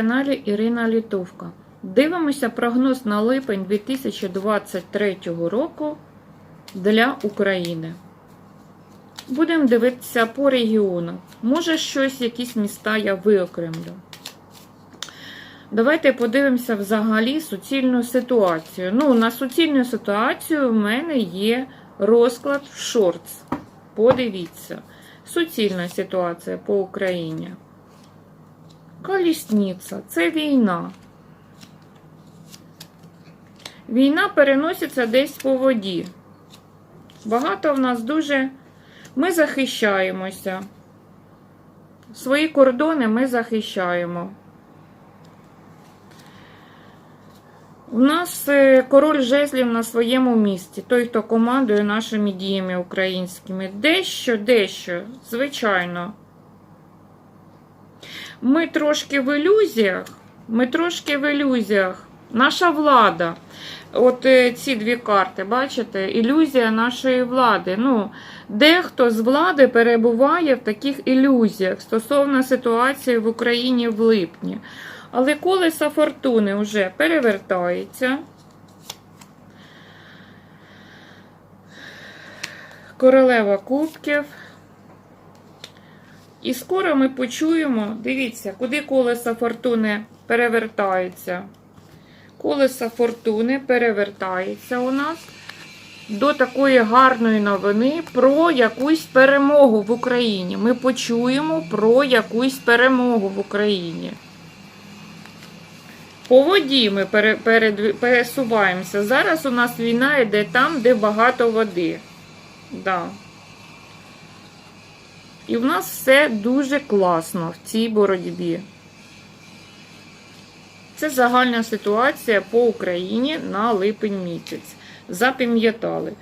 каналі Ірина Літовка. Дивимося прогноз на липень 2023 року для України. Будемо дивитися по регіонах. Може, щось, якісь міста я виокремлю. Давайте подивимося взагалі суцільну ситуацію. Ну, на суцільну ситуацію в мене є розклад в шортс. Подивіться. Суцільна ситуація по Україні. Колісниця це війна. Війна переноситься десь по воді. Багато в нас дуже. Ми захищаємося. Свої кордони ми захищаємо. У нас е, король жезлів на своєму місці, той, хто командує нашими діями українськими. Дещо, дещо, звичайно. Ми трошки в ілюзіях. Ми трошки в ілюзіях. Наша влада. От ці дві карти, бачите? Ілюзія нашої влади. Ну, Дехто з влади перебуває в таких ілюзіях стосовно ситуації в Україні в липні. Але колесо фортуни вже перевертається. Королева кубків. І скоро ми почуємо, дивіться, куди колесо фортуни перевертається. Колесо фортуни перевертається у нас до такої гарної новини про якусь перемогу в Україні. Ми почуємо про якусь перемогу в Україні. По воді ми пересуваємося. Зараз у нас війна йде там, де багато води. Да. І в нас все дуже класно в цій боротьбі. Це загальна ситуація по Україні на липень місяць. Запам'ятали.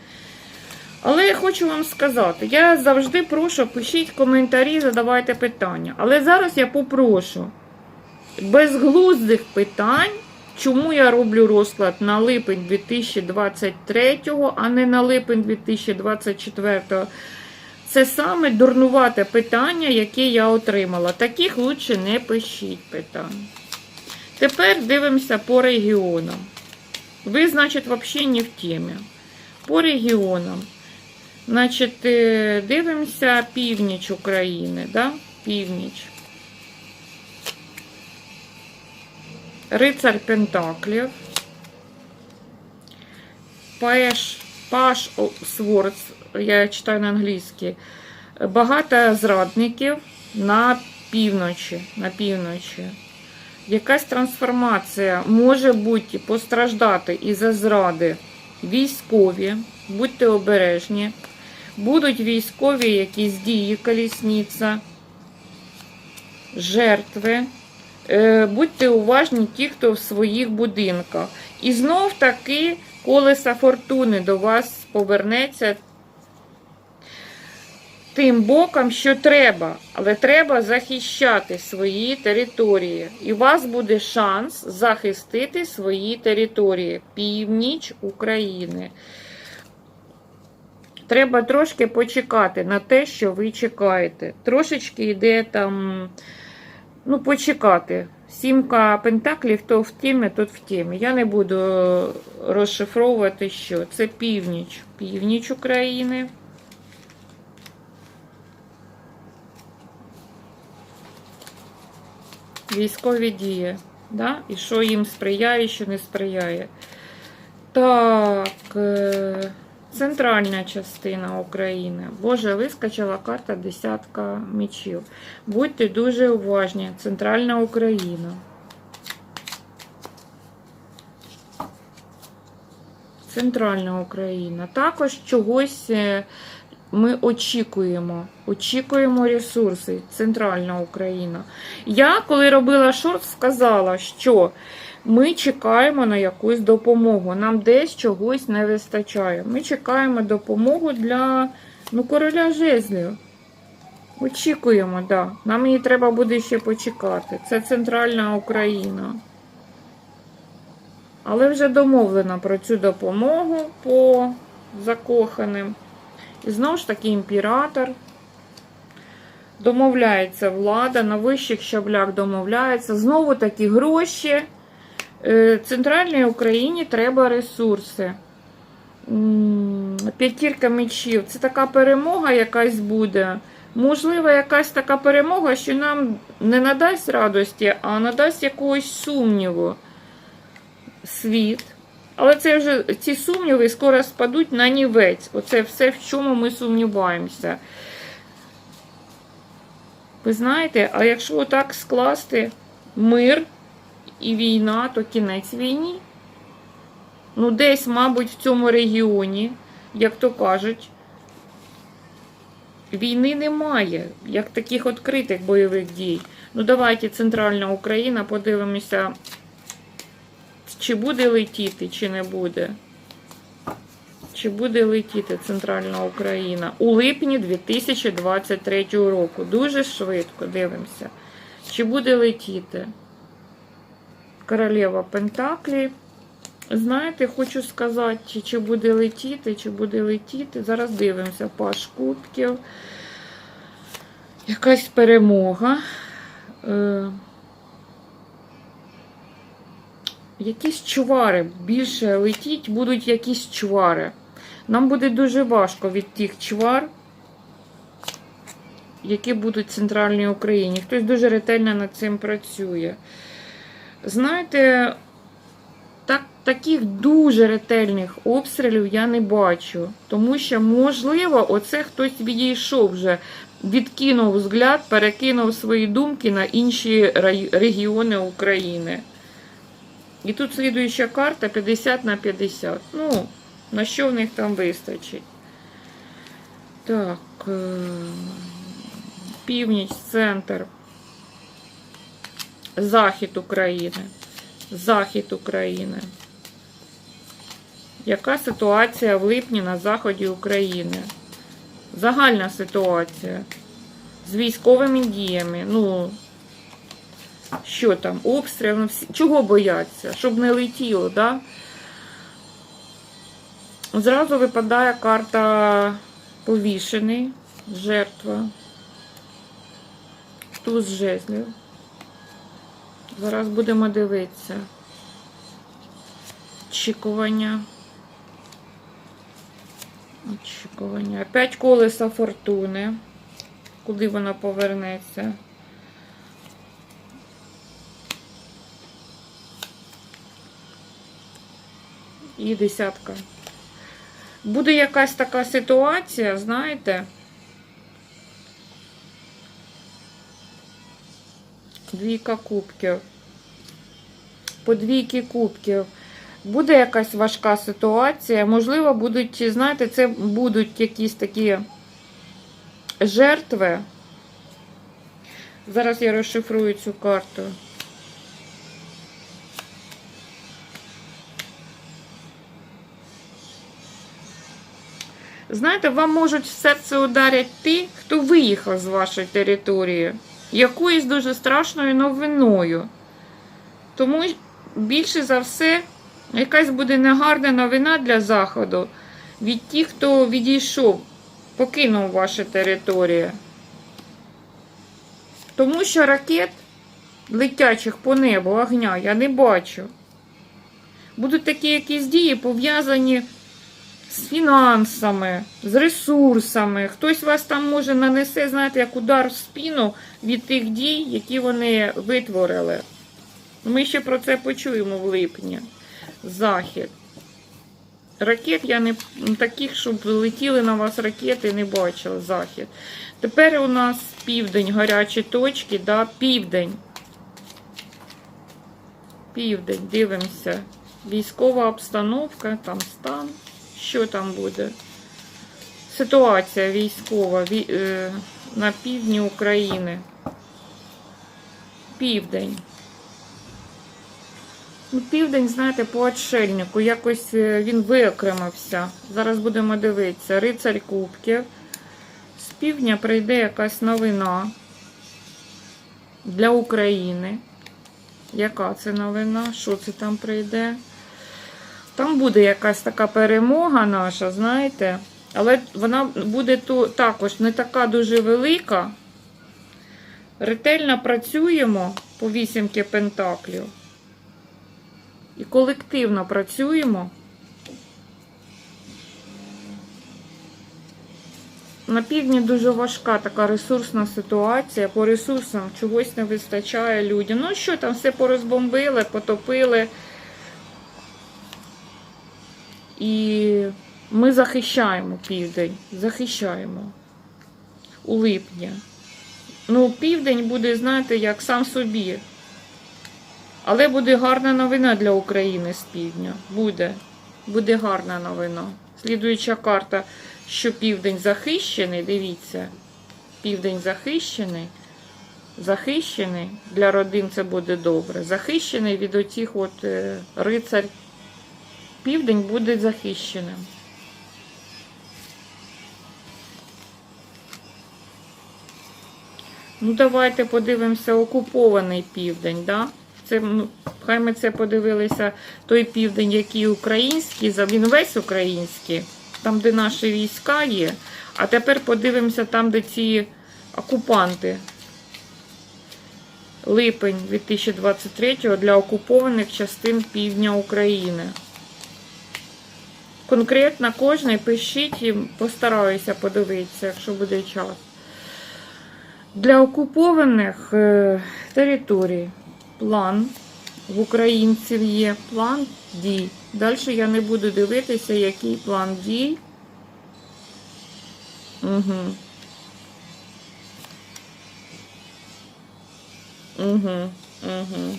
Але я хочу вам сказати, я завжди прошу, пишіть коментарі, задавайте питання. Але зараз я попрошу безглуздих питань, чому я роблю розклад на липень 2023, а не на липень 2024. Це саме дурнувате питання, яке я отримала. Таких лучше не пишіть питань. Тепер дивимося по регіонам. Ви, значить, взагалі не в темі. По регіонам. Значить, е, дивимося північ України, да? Північ. Рицар Пентаклів. Паш, Паш Сворц, я читаю на англійській. Багато зрадників на півночі. На півночі. Якась трансформація може бути постраждати із-за зради військові, будьте обережні, будуть військові якісь дії, колісниця, жертви. Е, Будьте уважні ті, хто в своїх будинках. І знов таки колеса фортуни до вас повернеться тим боком, що треба, але треба захищати свої території. І у вас буде шанс захистити свої території, північ України. Треба трошки почекати на те, що ви чекаєте. Трошечки йде там, ну, почекати. Сімка пентаклів, то в темі, то в темі. Я не буду розшифровувати, що це північ, північ України. військові дії. Да? І що їм сприяє, що не сприяє. Так, е, центральна частина України. Боже, вискочила карта десятка мечів. Будьте дуже уважні. Центральна Україна. Центральна Україна. Також чогось е, ми очікуємо. Очікуємо ресурси. Центральна Україна. Я, коли робила шорт, сказала, що ми чекаємо на якусь допомогу. Нам десь чогось не вистачає. Ми чекаємо допомогу для ну, короля жезлів. Очікуємо, так. Да. Нам її треба буде ще почекати. Це центральна Україна. Але вже домовлено про цю допомогу по закоханим. І знову ж таки імператор. Домовляється влада, на вищих щаблях домовляється. Знову таки гроші. Е, Центральній Україні треба ресурси. П'ятірка мечів. Це така перемога якась буде. Можливо, якась така перемога, що нам не надасть радості, а надасть якогось сумніву. Світ. Але це вже ці сумніви скоро спадуть на нівець. Оце все, в чому ми сумніваємося. Ви знаєте, а якщо отак скласти мир і війна, то кінець війні. Ну, десь, мабуть, в цьому регіоні, як то кажуть, війни немає, як таких відкритих бойових дій. Ну, давайте Центральна Україна подивимося, чи буде летіти, чи не буде. Чи буде летіти Центральна Україна у липні 2023 року? Дуже швидко дивимося. Чи буде летіти? Королева Пентаклі. Знаєте, хочу сказати, чи, буде летіти, чи буде летіти. Зараз дивимося, Паш Кубків. Якась перемога. Е, якісь чувари. Більше летіть, будуть якісь чувари. Нам буде дуже важко від тих чвар, які будуть в центральній Україні. Хтось дуже ретельно над цим працює. Знаєте, так, таких дуже ретельних обстрілів я не бачу. Тому що, можливо, оце хтось відійшов вже, відкинув взгляд, перекинув свої думки на інші регіони України. І тут слідуюча карта 50 на 50. Ну, на що в них там вистачить? Так. е, Північ, центр. Захід України. Захід України. Яка ситуація в липні на заході України? Загальна ситуація. З військовими діями. Ну, що там, обстріл, ну, всі- чого бояться? Щоб не летіло, да? Зразу випадає карта повішений, жертва. Туз жезлів. Зараз будемо дивитися. Очікування. Очікування. Опять колеса фортуни. Куди воно повернеться? І десятка. Буде якась така ситуація, знаєте. Двійка кубків. По двійки кубків. Буде якась важка ситуація. Можливо, будуть, знаєте, це будуть якісь такі жертви. Зараз я розшифрую цю карту. Знаєте, вам можуть в серце ударять ті, хто виїхав з вашої території якоюсь дуже страшною новиною. Тому більше за все, якась буде негарна новина для Заходу від тих, хто відійшов, покинув вашу територію. Тому що ракет, летячих по небу, огня, я не бачу. Будуть такі якісь дії пов'язані з фінансами, з ресурсами. Хтось вас там може нанесе, знаєте, як удар в спину від тих дій, які вони витворили. Ми ще про це почуємо в липні. Захід. Ракет я не таких, щоб летіли на вас ракети, не бачила. Захід. Тепер у нас південь, гарячі точки, да, південь. Південь, дивимося. Військова обстановка, там стан. Що там буде? Ситуація військова е, на півдні України. Південь. Ну, південь, знаєте, по отшельнику. Якось е, він виокремився. Зараз будемо дивитися. Рицарь Кубків. З півдня прийде якась новина для України. Яка це новина? Що це там прийде? Там буде якась така перемога наша, знаєте, але вона буде ту, також не така дуже велика. ретельно працюємо по вісімки пентаклів і колективно працюємо. На півдні дуже важка така ресурсна ситуація. По ресурсам чогось не вистачає людям. Ну що там, все порозбомбили, потопили. І ми захищаємо південь. Захищаємо у липні. Ну, південь буде, знаєте, як сам собі. Але буде гарна новина для України з півдня. Буде. Буде гарна новина. Слідуюча карта, що південь захищений, дивіться. Південь захищений. Захищений. Для родин це буде добре. Захищений від оцих от е, рицарь. Південь буде захищеним. Ну, давайте подивимося окупований південь, да? Це, ну, хай ми це подивилися, той південь, який український, він весь український, там, де наші війська є. А тепер подивимося там, де ці окупанти. Липень 2023 для окупованих частин півдня України. Конкретно кожний пишіть і постараюся подивитися, якщо буде час. Для окупованих е, територій план в українців є план дій. Далі я не буду дивитися, який план дій. Угу. Угу. Угу.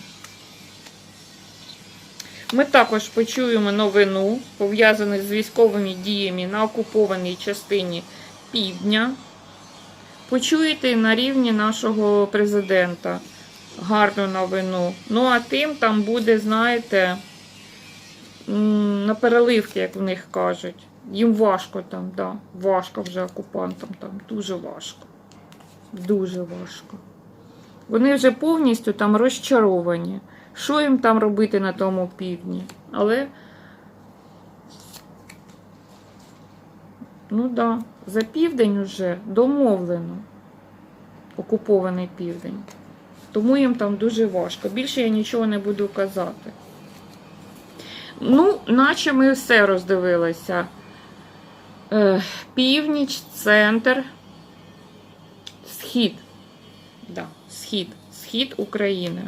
Ми також почуємо новину, пов'язану з військовими діями на окупованій частині півдня. Почуєте на рівні нашого президента гарну новину. Ну, а тим там буде, знаєте, на переливки, як в них кажуть. Їм важко там, да, важко вже окупантам там, дуже важко. Дуже важко. Вони вже повністю там розчаровані. Що їм там робити на тому півдні? Але, ну так, да, за південь вже домовлено окупований південь. Тому їм там дуже важко. Більше я нічого не буду казати. Ну, наче ми все роздивилися. Е, північ, центр, схід. Да, схід. Схід України.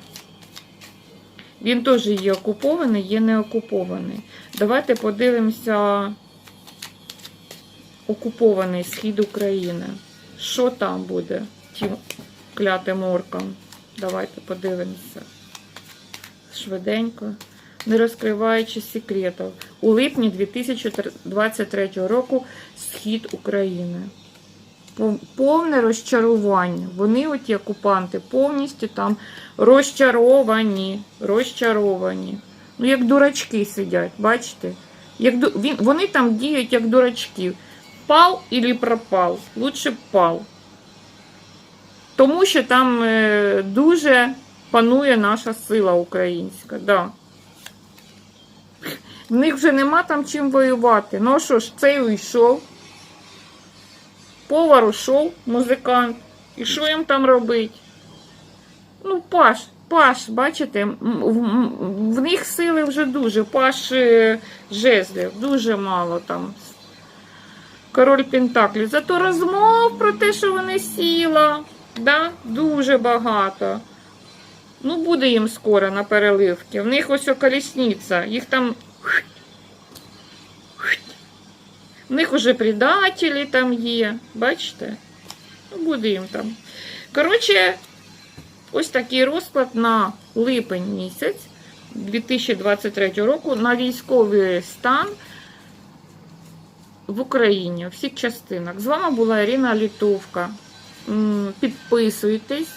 Він теж є окупований, є не окупований. Давайте подивимося окупований схід України. Що там буде тим клятим оркам? Давайте подивимося. Швиденько. Не розкриваючи секретів. У липні 2023 року схід України. Пов- Повне розчарування. Вони, оті окупанти, повністю там розчаровані. Розчаровані. Ну, як дурачки сидять, бачите? Як, він, вони там діють як дурачки. Пал і пропал. Лучше пал. Тому що там е, дуже панує наша сила українська. Да. В них вже нема там чим воювати. Ну що ж, цей уйшов. Повар ушов, музикант. І що їм там робить? Ну, Паш, Паш, бачите, в, них сили вже дуже. Паш е, жезлів, дуже мало там. Король Пентаклів. Зато розмов про те, що вони сіла. Да? Дуже багато. Ну, буде їм скоро на переливки. В них ось колісниця. Їх там. В них уже предателі там є. Бачите? Ну, буде їм там. Коротше, ось такий розклад на липень місяць 2023 року на військовий стан в Україні у всіх частинах. З вами була Ірина Літовка. Підписуйтесь,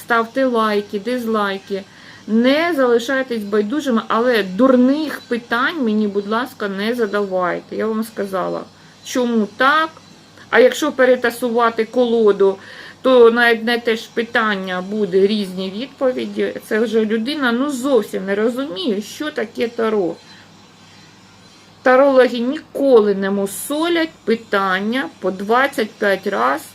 ставте лайки, дизлайки. Не залишайтесь байдужими, але дурних питань мені, будь ласка, не задавайте. Я вам сказала, чому так. А якщо перетасувати колоду, то на одне те ж питання буде різні відповіді. Це вже людина ну зовсім не розуміє, що таке таро. Тарологи ніколи не мусолять питання по 25 разів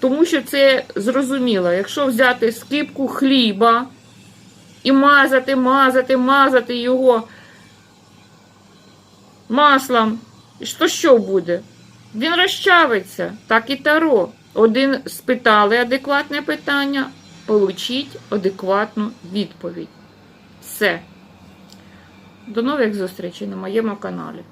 Тому що це зрозуміло, якщо взяти скипку хліба і мазати, мазати, мазати його маслом, то що буде? Він розчавиться, так і таро. Один спитали адекватне питання, получіть адекватну відповідь. Все. До нових зустрічей на моєму каналі.